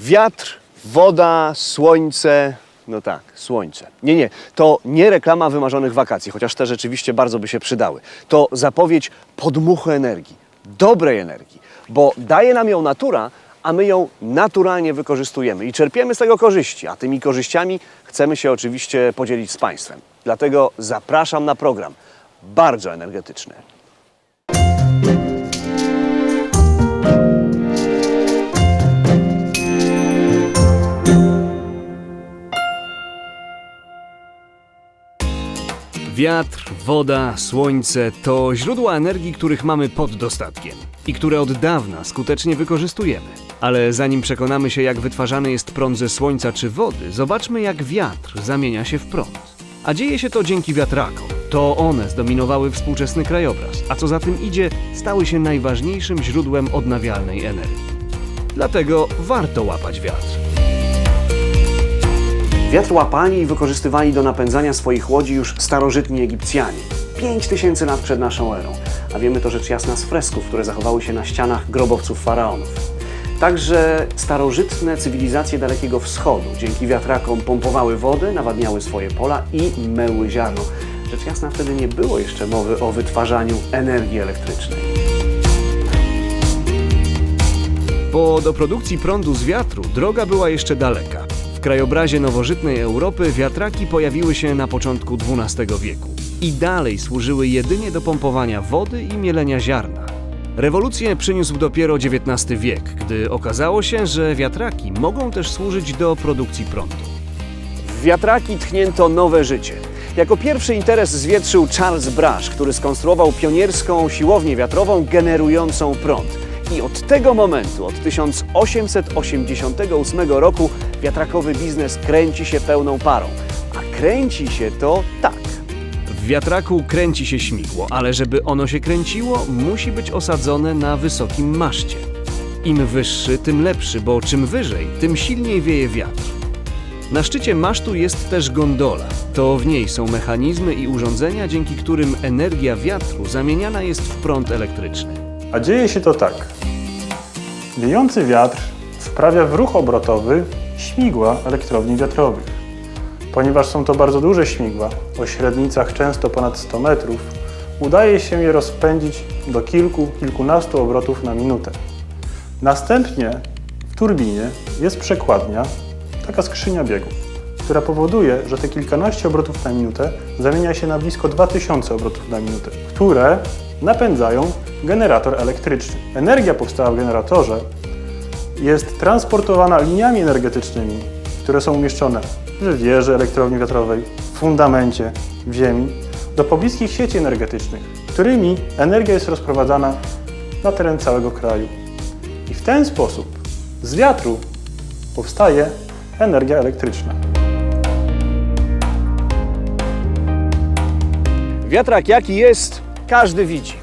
Wiatr, woda, słońce. No tak, słońce. Nie, nie, to nie reklama wymarzonych wakacji, chociaż te rzeczywiście bardzo by się przydały. To zapowiedź podmuchu energii, dobrej energii, bo daje nam ją natura, a my ją naturalnie wykorzystujemy i czerpiemy z tego korzyści, a tymi korzyściami chcemy się oczywiście podzielić z Państwem. Dlatego zapraszam na program bardzo energetyczny. Wiatr, woda, słońce to źródła energii, których mamy pod dostatkiem i które od dawna skutecznie wykorzystujemy. Ale zanim przekonamy się, jak wytwarzany jest prąd ze słońca czy wody, zobaczmy, jak wiatr zamienia się w prąd. A dzieje się to dzięki wiatrakom. To one zdominowały współczesny krajobraz, a co za tym idzie, stały się najważniejszym źródłem odnawialnej energii. Dlatego warto łapać wiatr. Wiatr łapali i wykorzystywali do napędzania swoich łodzi już starożytni Egipcjanie. 5000 lat przed naszą erą. A wiemy to rzecz jasna z fresków, które zachowały się na ścianach grobowców faraonów. Także starożytne cywilizacje Dalekiego Wschodu dzięki wiatrakom pompowały wodę, nawadniały swoje pola i myły ziarno. Rzecz jasna wtedy nie było jeszcze mowy o wytwarzaniu energii elektrycznej. Bo do produkcji prądu z wiatru droga była jeszcze daleka. Krajobrazie nowożytnej Europy wiatraki pojawiły się na początku XII wieku i dalej służyły jedynie do pompowania wody i mielenia ziarna. Rewolucję przyniósł dopiero XIX wiek, gdy okazało się, że wiatraki mogą też służyć do produkcji prądu. W wiatraki tchnięto nowe życie. Jako pierwszy interes zwietrzył Charles Brash, który skonstruował pionierską siłownię wiatrową generującą prąd. I od tego momentu, od 1888 roku, wiatrakowy biznes kręci się pełną parą. A kręci się to tak. W wiatraku kręci się śmigło, ale żeby ono się kręciło, musi być osadzone na wysokim maszcie. Im wyższy, tym lepszy, bo czym wyżej, tym silniej wieje wiatr. Na szczycie masztu jest też gondola. To w niej są mechanizmy i urządzenia, dzięki którym energia wiatru zamieniana jest w prąd elektryczny. A dzieje się to tak. Wiejący wiatr wprawia w ruch obrotowy śmigła elektrowni wiatrowych. Ponieważ są to bardzo duże śmigła, o średnicach często ponad 100 metrów, udaje się je rozpędzić do kilku, kilkunastu obrotów na minutę. Następnie w turbinie jest przekładnia, taka skrzynia biegów, która powoduje, że te kilkanaście obrotów na minutę zamienia się na blisko 2000 obrotów na minutę, które napędzają generator elektryczny. Energia powstała w generatorze jest transportowana liniami energetycznymi, które są umieszczone w wieży elektrowni wiatrowej, w fundamencie, w ziemi, do pobliskich sieci energetycznych, którymi energia jest rozprowadzana na teren całego kraju. I w ten sposób z wiatru powstaje energia elektryczna. Wiatrak jaki jest, każdy widzi.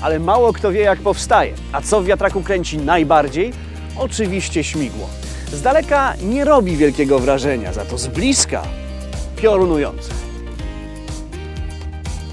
Ale mało kto wie, jak powstaje. A co w wiatraku kręci najbardziej? Oczywiście śmigło. Z daleka nie robi wielkiego wrażenia, za to z bliska piorunujące.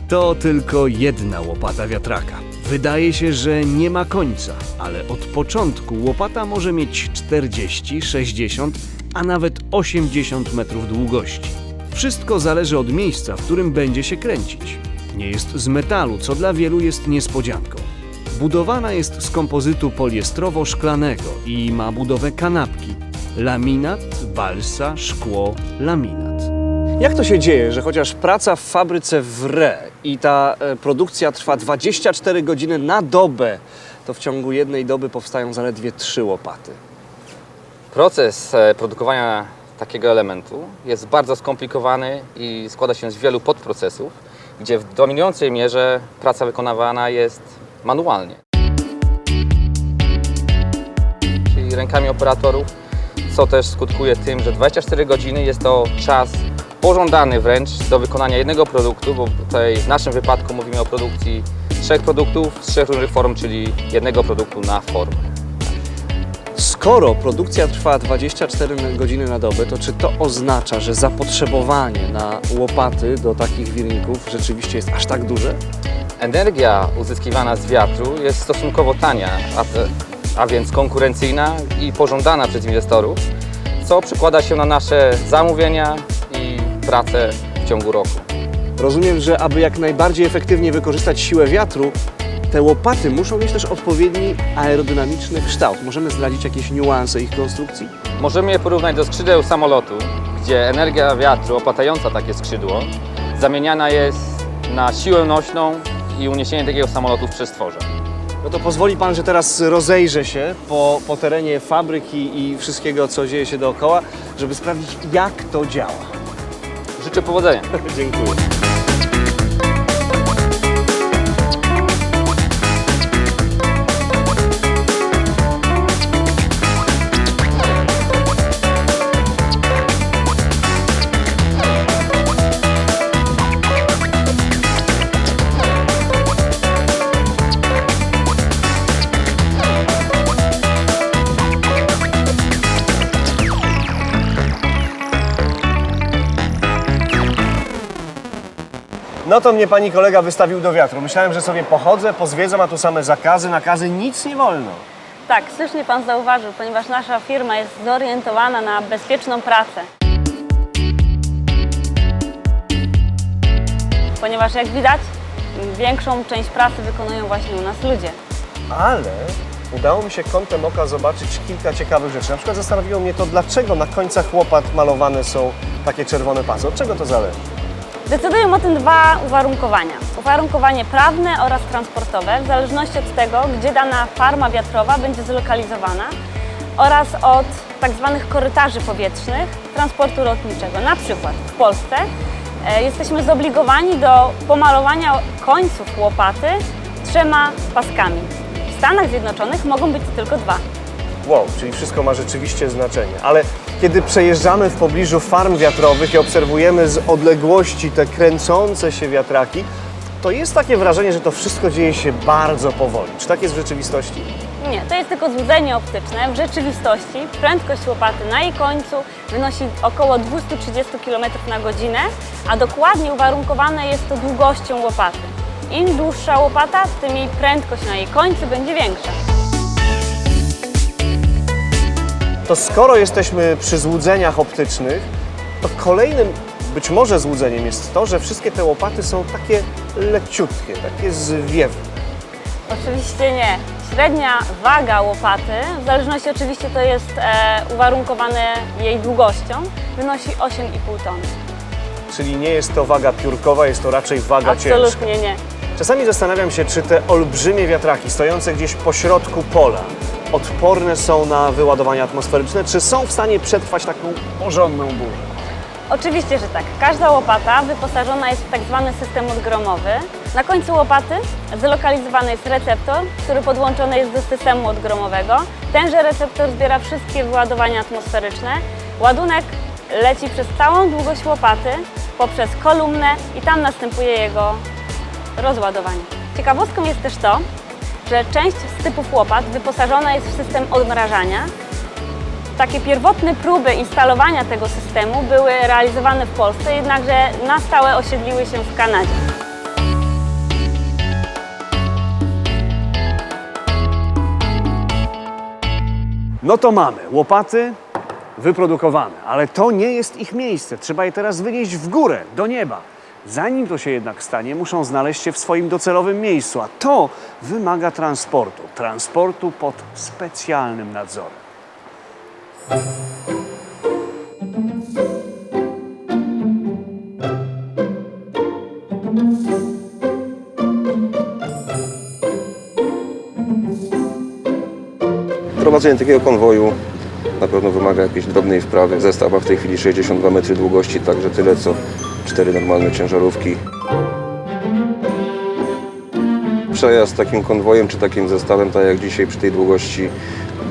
To tylko jedna łopata wiatraka. Wydaje się, że nie ma końca, ale od początku łopata może mieć 40, 60, a nawet 80 metrów długości. Wszystko zależy od miejsca, w którym będzie się kręcić. Nie jest z metalu, co dla wielu jest niespodzianką. Budowana jest z kompozytu poliestrowo-szklanego i ma budowę kanapki. Laminat, balsa, szkło, laminat. Jak to się dzieje, że chociaż praca w fabryce wre i ta e, produkcja trwa 24 godziny na dobę, to w ciągu jednej doby powstają zaledwie trzy łopaty? Proces e, produkowania takiego elementu jest bardzo skomplikowany i składa się z wielu podprocesów, gdzie w dominującej mierze praca wykonywana jest manualnie. Czyli rękami operatorów, co też skutkuje tym, że 24 godziny jest to czas pożądany wręcz do wykonania jednego produktu, bo tutaj w naszym wypadku mówimy o produkcji trzech produktów z trzech różnych form, czyli jednego produktu na formę. Skoro produkcja trwa 24 godziny na dobę, to czy to oznacza, że zapotrzebowanie na łopaty do takich wirników rzeczywiście jest aż tak duże? Energia uzyskiwana z wiatru jest stosunkowo tania, a a więc konkurencyjna i pożądana przez inwestorów, co przekłada się na nasze zamówienia i pracę w ciągu roku. Rozumiem, że aby jak najbardziej efektywnie wykorzystać siłę wiatru, te łopaty muszą mieć też odpowiedni aerodynamiczny kształt. Możemy zdradzić jakieś niuanse ich konstrukcji? Możemy je porównać do skrzydeł samolotu, gdzie energia wiatru opłatająca takie skrzydło zamieniana jest na siłę nośną i uniesienie takiego samolotu w przestworze. No to pozwoli Pan, że teraz rozejrzę się po, po terenie fabryki i wszystkiego, co dzieje się dookoła, żeby sprawdzić, jak to działa. Życzę powodzenia. Dziękuję. No to mnie pani kolega wystawił do wiatru. Myślałem, że sobie pochodzę, pozwiedzam, a tu same zakazy, nakazy, nic nie wolno. Tak, słusznie Pan zauważył, ponieważ nasza firma jest zorientowana na bezpieczną pracę. Ponieważ jak widać, większą część pracy wykonują właśnie u nas ludzie. Ale udało mi się kątem oka zobaczyć kilka ciekawych rzeczy. Na przykład zastanowiło mnie to, dlaczego na końcach łopat malowane są takie czerwone pasy. Od czego to zależy? Decydują o tym dwa uwarunkowania. Uwarunkowanie prawne oraz transportowe, w zależności od tego, gdzie dana farma wiatrowa będzie zlokalizowana oraz od tak zwanych korytarzy powietrznych transportu lotniczego. Na przykład w Polsce e, jesteśmy zobligowani do pomalowania końców łopaty trzema paskami. W Stanach Zjednoczonych mogą być tylko dwa. Wow, czyli wszystko ma rzeczywiście znaczenie. Ale kiedy przejeżdżamy w pobliżu farm wiatrowych i obserwujemy z odległości te kręcące się wiatraki, to jest takie wrażenie, że to wszystko dzieje się bardzo powoli. Czy tak jest w rzeczywistości? Nie, to jest tylko złudzenie optyczne. W rzeczywistości prędkość łopaty na jej końcu wynosi około 230 km na godzinę, a dokładnie uwarunkowane jest to długością łopaty. Im dłuższa łopata, tym jej prędkość na jej końcu będzie większa. To skoro jesteśmy przy złudzeniach optycznych, to kolejnym być może złudzeniem jest to, że wszystkie te łopaty są takie leciutkie, takie zwiewne. Oczywiście nie. Średnia waga łopaty, w zależności oczywiście to jest e, uwarunkowane jej długością, wynosi 8,5 tony. Czyli nie jest to waga piórkowa, jest to raczej waga ciężka. Absolutnie nie. Czasami zastanawiam się, czy te olbrzymie wiatraki stojące gdzieś pośrodku pola odporne są na wyładowania atmosferyczne, czy są w stanie przetrwać taką porządną burzę? Oczywiście, że tak. Każda łopata wyposażona jest w tak zwany system odgromowy. Na końcu łopaty zlokalizowany jest receptor, który podłączony jest do systemu odgromowego. Tenże receptor zbiera wszystkie wyładowania atmosferyczne. Ładunek leci przez całą długość łopaty poprzez kolumnę i tam następuje jego rozładowanie. Ciekawostką jest też to, że część z typów łopat wyposażona jest w system odmrażania, takie pierwotne próby instalowania tego systemu były realizowane w Polsce, jednakże na stałe osiedliły się w Kanadzie. No to mamy łopaty wyprodukowane, ale to nie jest ich miejsce. Trzeba je teraz wynieść w górę, do nieba. Zanim to się jednak stanie, muszą znaleźć się w swoim docelowym miejscu, a to wymaga transportu. Transportu pod specjalnym nadzorem. Prowadzenie takiego konwoju na pewno wymaga jakiejś drobnej wprawy. Zestaw ma w tej chwili 62 metry długości, także tyle co cztery normalne ciężarówki. Przejazd takim konwojem czy takim zestawem, tak jak dzisiaj przy tej długości,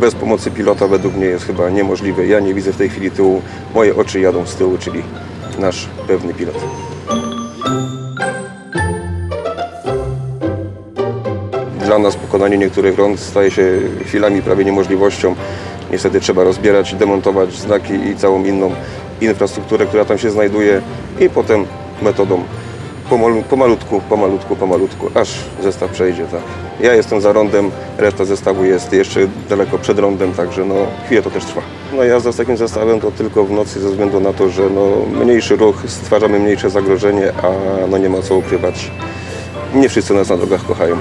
bez pomocy pilota według mnie jest chyba niemożliwe. Ja nie widzę w tej chwili tyłu, moje oczy jadą z tyłu, czyli nasz pewny pilot. Dla nas pokonanie niektórych rąk staje się chwilami prawie niemożliwością. Niestety trzeba rozbierać, demontować znaki i całą inną infrastrukturę, która tam się znajduje i potem metodą pomalu, pomalutku, pomalutku, pomalutku, aż zestaw przejdzie, tak. Ja jestem za rondem, reszta zestawu jest jeszcze daleko przed rondem, także no chwilę to też trwa. No jazda z takim zestawem to tylko w nocy ze względu na to, że no mniejszy ruch, stwarzamy mniejsze zagrożenie, a no nie ma co ukrywać. Nie wszyscy nas na drogach kochają.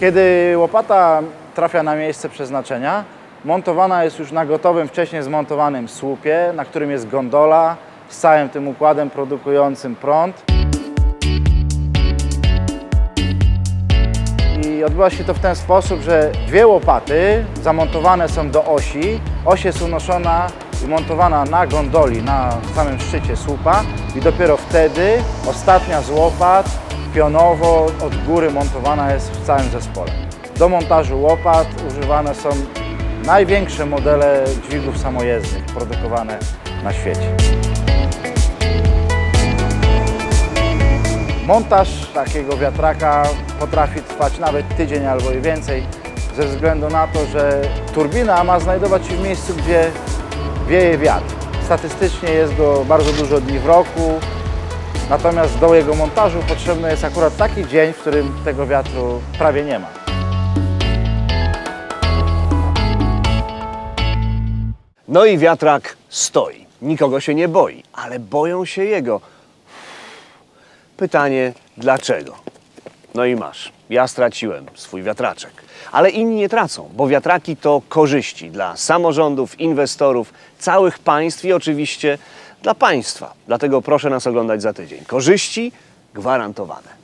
Kiedy łopata trafia na miejsce przeznaczenia, montowana jest już na gotowym, wcześniej zmontowanym słupie, na którym jest gondola z całym tym układem produkującym prąd. I odbywa się to w ten sposób, że dwie łopaty zamontowane są do osi. Oś jest unoszona i montowana na gondoli, na samym szczycie słupa i dopiero wtedy ostatnia z łopat pionowo od góry montowana jest w całym zespole. Do montażu łopat używane są największe modele dźwigów samojezdnych produkowane na świecie. Montaż takiego wiatraka potrafi trwać nawet tydzień albo i więcej, ze względu na to, że turbina ma znajdować się w miejscu, gdzie wieje wiatr. Statystycznie jest go bardzo dużo dni w roku, natomiast do jego montażu potrzebny jest akurat taki dzień, w którym tego wiatru prawie nie ma. No i wiatrak stoi. Nikogo się nie boi, ale boją się jego. Pytanie, dlaczego? No i masz. Ja straciłem swój wiatraczek. Ale inni nie tracą, bo wiatraki to korzyści dla samorządów, inwestorów, całych państw i oczywiście dla państwa. Dlatego proszę nas oglądać za tydzień. Korzyści gwarantowane.